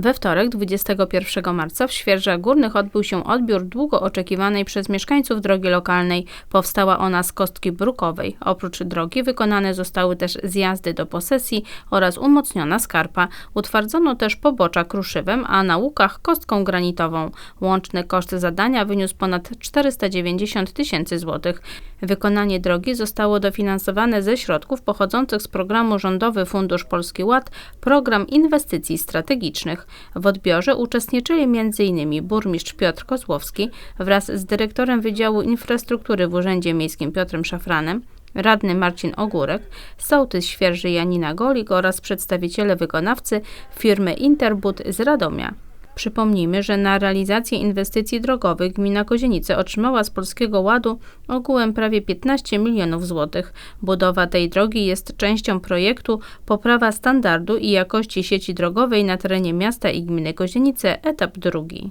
We wtorek, 21 marca, w Świerżach Górnych odbył się odbiór długo oczekiwanej przez mieszkańców drogi lokalnej. Powstała ona z kostki brukowej. Oprócz drogi wykonane zostały też zjazdy do posesji oraz umocniona skarpa. Utwardzono też pobocza kruszywem, a na łukach kostką granitową. Łączny koszt zadania wyniósł ponad 490 tysięcy złotych. Wykonanie drogi zostało dofinansowane ze środków pochodzących z programu Rządowy Fundusz Polski Ład, program inwestycji strategicznych. W odbiorze uczestniczyli m.in. burmistrz Piotr Kozłowski wraz z dyrektorem Wydziału Infrastruktury w Urzędzie Miejskim Piotrem Szafranem, radny Marcin Ogórek, sołtys świeży Janina Golik oraz przedstawiciele wykonawcy firmy Interbud z Radomia. Przypomnijmy, że na realizację inwestycji drogowych gmina Kozienice otrzymała z Polskiego Ładu ogółem prawie 15 milionów złotych. Budowa tej drogi jest częścią projektu Poprawa standardu i jakości sieci drogowej na terenie miasta i gminy Kozienice, etap drugi.